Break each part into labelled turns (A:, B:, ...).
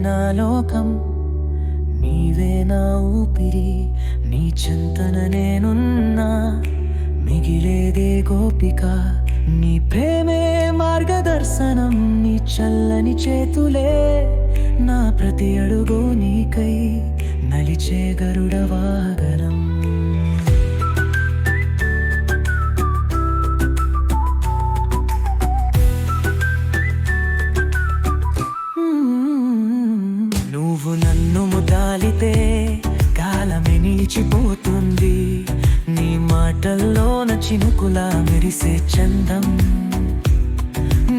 A: నా లోకం నీవే నా ఊపిరి నీ చింతన నేనున్నా. మిగిలేదే గోపిక నీ ప్రేమే మార్గదర్శనం నీ చల్లని చేతులే నా ప్రతి అడుగు నీకై నలిచే గరుడ వాగనం ఆమె నిలిచిపోతుంది. నీ మాటల్లోన చినుకులా మెరిసే చందం.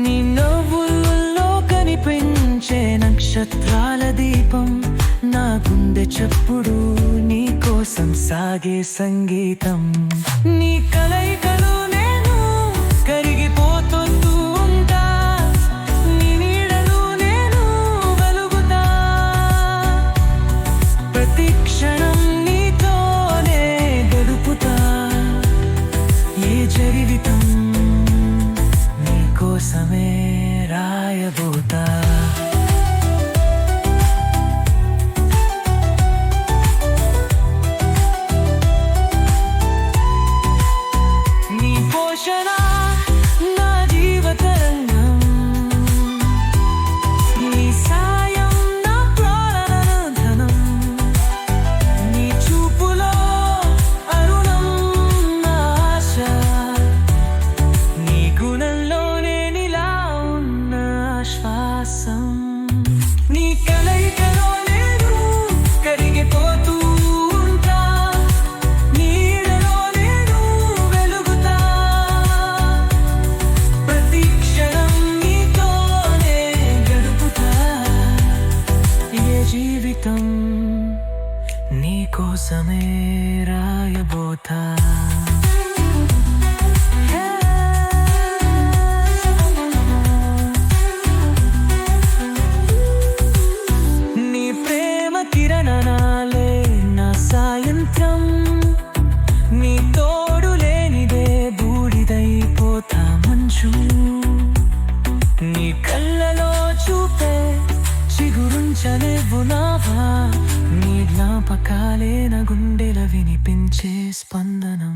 A: నీ నవ్వుల్లో కనిపించే నక్షత్రాల దీపం. నా గుండె చప్పుడు నీ కోసం సాగే సంగీతం. నీ కలయికలో besame. కోసమే రాయబోతా. నీ ప్రేమ కిరణాలే స్పందనం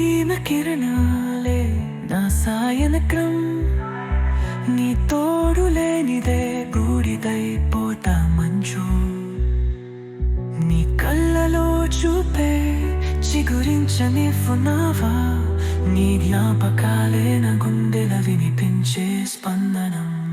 A: ప్రేమ కిరణాలే నా సాయనక్రం నీ తోడు లేనిదే గూడిదైపోతా మంచు. నీ కళ్ళలో చూపే చిగురించనివ్వునావా నీ జ్ఞాపకాలే నా గుండెల వినిపించే స్పందనం.